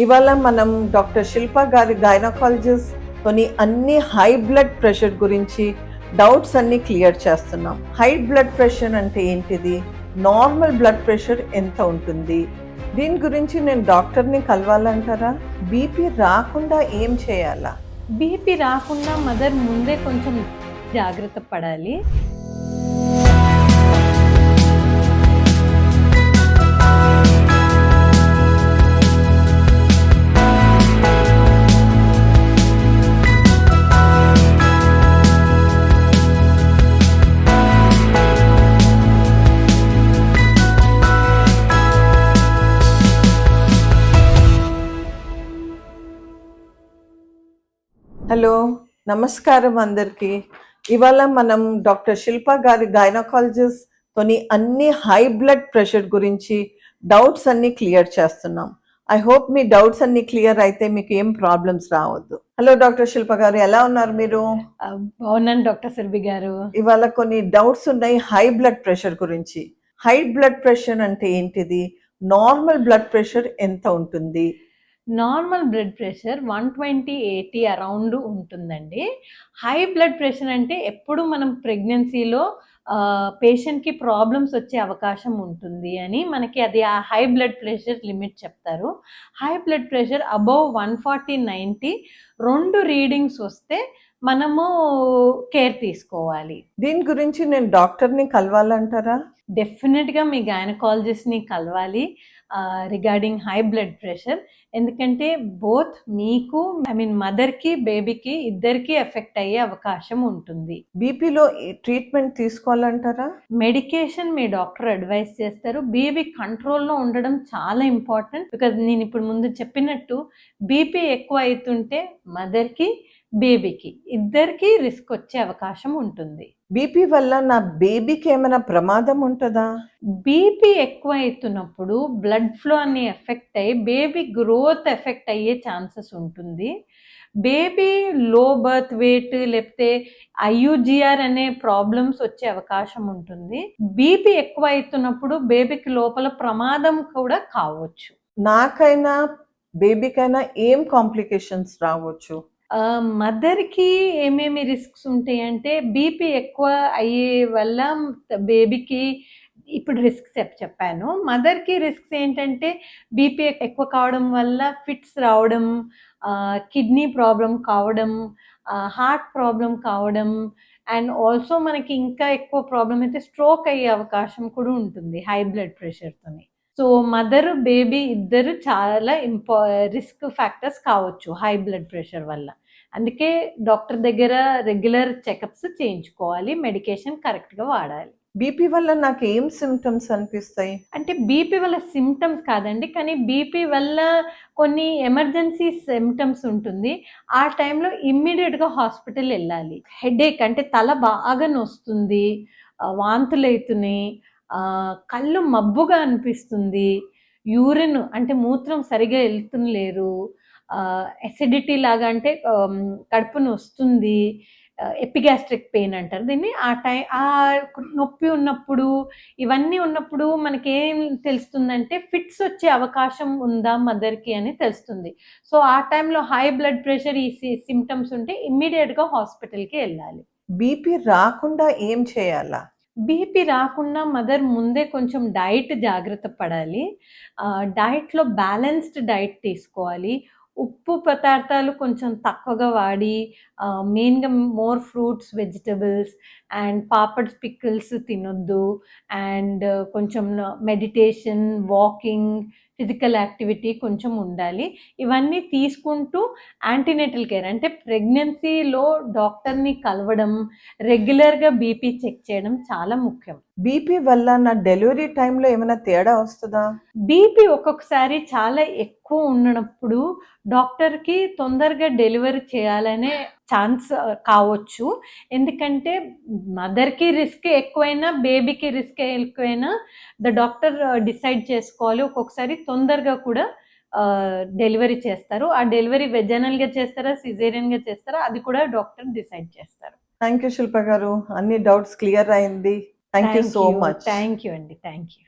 ఇవాళ మనం డాక్టర్ శిల్ప గారి గైనకాలజిస్ట్తోని అన్ని హై బ్లడ్ ప్రెషర్ గురించి డౌట్స్ అన్ని క్లియర్ చేస్తున్నాం. హై బ్లడ్ ప్రెషర్ అంటే ఏంటిది? నార్మల్ బ్లడ్ ప్రెషర్ ఎంత ఉంటుంది? దీని గురించి నేను డాక్టర్ని కలవాలంటారా? బీపీ రాకుండా ఏం చేయాలా? బీపీ రాకుండా మదర్ ముందే కొంచెం జాగ్రత్త పడాలి. హలో నమస్కారం అందరికీ. ఇవాళ మనం డాక్టర్ శిల్ప గారి గైనకాలజిస్ట్ తోని అన్ని హై బ్లడ్ ప్రెషర్ గురించి డౌట్స్ అన్ని క్లియర్ చేస్తున్నాం. ఐ హోప్ మీ డౌట్స్ అన్ని క్లియర్ అయితే మీకు ఏం ప్రాబ్లమ్స్ రావద్దు. హలో డాక్టర్ శిల్ప గారు ఎలా ఉన్నారు మీరు? బాగున్నాను డాక్టర్ సురభి గారు. ఇవాళ కొన్ని డౌట్స్ ఉన్నాయి హై బ్లడ్ ప్రెషర్ గురించి. హై బ్లడ్ ప్రెషర్ అంటే ఏంటిది? నార్మల్ బ్లడ్ ప్రెషర్ ఎంత ఉంటుంది? Normal blood pressure one twenty eighty around ఉంటుందండి. హై బ్లడ్ ప్రెషర్ అంటే ఎప్పుడు మనం ప్రెగ్నెన్సీలో పేషెంట్కి ప్రాబ్లమ్స్ వచ్చే అవకాశం ఉంటుంది అని మనకి అది ఆ హై బ్లడ్ ప్రెషర్ లిమిట్ చెప్తారు. High blood pressure above one forty ninety రెండు రీడింగ్స్ వస్తే మనము కేర్ తీసుకోవాలి. దీని గురించి నేను డాక్టర్ని కలవాలంటారా? డెఫినెట్గా మీ గైనకాలజిస్ట్ని కలవాలి. రిగార్డింగ్ హై బ్లడ్ ప్రెషర్ ఎందుకంటే బోత్ మీకు ఐ మీన్ మదర్కి బేబీకి ఇద్దరికి ఎఫెక్ట్ అయ్యే అవకాశం ఉంటుంది. బీపీలో ట్రీట్మెంట్ తీసుకోవాలంటారా? మెడికేషన్ మీ డాక్టర్ అడ్వైస్ చేస్తారు. బీపీ కంట్రోల్లో ఉండడం చాలా ఇంపార్టెంట్ బికాజ్ నేను ఇప్పుడు ముందు చెప్పినట్టు బీపీ ఎక్కువ అవుతుంటే మదర్కి బేబీకి. ఇద్దరికి రిస్క్ వచ్చే అవకాశం ఉంటుంది. బీపీ వల్ల నా బేబీకి ఏమైనా ప్రమాదం ఉంటుందా? బీపీ ఎక్కువ అవుతున్నప్పుడు బ్లడ్ ఫ్లో అన్ని ఎఫెక్ట్ అయ్యి బేబీ గ్రోత్ ఎఫెక్ట్ అయ్యే ఛాన్సెస్ ఉంటుంది. బేబీ లో బర్త్ వెయిట్ లేకపోతే ఐయుజిఆర్ అనే ప్రాబ్లమ్స్ వచ్చే అవకాశం ఉంటుంది. బీపీ ఎక్కువ అవుతున్నప్పుడు బేబీకి లోపల ప్రమాదం కూడా కావచ్చు. నాకైనా బేబీకైనా ఏం కాంప్లికేషన్స్ రావచ్చు? మదర్కి ఏమేమి రిస్క్స్ ఉంటాయి అంటే బీపీ ఎక్కువ అయ్యే వల్ల బేబీకి ఇప్పుడు రిస్క్స్ చెప్పాను. మదర్కి రిస్క్స్ ఏంటంటే బీపీ ఎక్కువ కావడం వల్ల ఫిట్స్ రావడం కిడ్నీ ప్రాబ్లం కావడం హార్ట్ ప్రాబ్లం కావడం అండ్ ఆల్సో మనకి ఇంకా ఎక్కువ ప్రాబ్లం అయితే స్ట్రోక్ అయ్యే అవకాశం కూడా ఉంటుంది హై బ్లడ్ ప్రెషర్తోని సో మదర్ బేబీ ఇద్దరు చాలా ఇంపా రిస్క్ ఫ్యాక్టర్స్ కావచ్చు హై బ్లడ్ ప్రెషర్ వల్ల. అందుకే డాక్టర్ దగ్గర రెగ్యులర్ చెకప్స్ చేయించుకోవాలి మెడికేషన్ కరెక్ట్గా వాడాలి. బీపీ వల్ల నాకు ఏం సిమ్టమ్స్ అనిపిస్తాయి? అంటే బీపీ వల్ల సిమ్టమ్స్ కాదండి కానీ బీపీ వల్ల కొన్ని ఎమర్జెన్సీ సిమ్టమ్స్ ఉంటుంది. ఆ టైంలో ఇమ్మీడియట్గా హాస్పిటల్ వెళ్ళాలి. హెడేక్ అంటే తల బాగా నొస్తుంది వాంతులు అవుతున్నాయి కళ్ళు మబ్బుగా అనిపిస్తుంది యూరిన్ అంటే మూత్రం సరిగా వెళ్తులేరు ఎసిడిటీ లాగా అంటే కడుపు నొస్తుంది ఎపిగాస్ట్రిక్ పెయిన్ అంటారు. దీన్ని ఆ టైం ఆ నొప్పి ఉన్నప్పుడు ఇవన్నీ ఉన్నప్పుడు మనకేం తెలుస్తుందంటే ఫిట్స్ వచ్చే అవకాశం ఉందా మదర్కి అని తెలుస్తుంది. సో ఆ టైంలో హై బ్లడ్ ప్రెషర్ ఈ సిమ్టమ్స్ ఉంటే ఇమ్మీడియట్గా హాస్పిటల్కి వెళ్ళాలి. బీపీ రాకుండా ఏం చేయాలా? బీపీ రాకుండా మదర్ ముందే కొంచెం డైట్ జాగ్రత్త పడాలి. డైట్లో బ్యాలెన్స్డ్ డైట్ తీసుకోవాలి. ఉప్పు పదార్థాలు కొంచెం తక్కువగా వాడి మెయిన్గా more fruits vegetables and papads pickles తినొద్దు. అండ్ కొంచెం మెడిటేషన్ వాకింగ్ ఫిజికల్ యాక్టివిటీ కొంచెం ఉండాలి. ఇవన్నీ తీసుకుంటూ యాంటీనేటల్ కేర్ అంటే ప్రెగ్నెన్సీలో డాక్టర్ని కలవడం రెగ్యులర్గా బీపీ చెక్ చేయడం చాలా ముఖ్యం. బీపీ వల్ల నా డెలివరీ టైంలో ఏమైనా తేడా వస్తుందా? బీపీ ఒక్కొక్కసారి చాలా ఎక్కువ ఉన్నప్పుడు డాక్టర్కి తొందరగా డెలివరీ చేయాలనే ఛాన్స్ కావచ్చు. ఎందుకంటే మదర్కి రిస్క్ ఎక్కువైనా బేబీకి రిస్క్ ఎక్కువైనా ద డాక్టర్ డిసైడ్ చేసుకోవాలి. ఒక్కొక్కసారి తొందరగా కూడా డెలివరీ చేస్తారు. ఆ డెలివరీ వెజనల్గా చేస్తారా సిజేరియన్గా చేస్తారా అది కూడా డాక్టర్ డిసైడ్ చేస్తారు. థ్యాంక్ యూ శిల్ప గారు. అన్ని డౌట్స్ క్లియర్ అయింది. Thank you so much. Thank you అండి. Thank you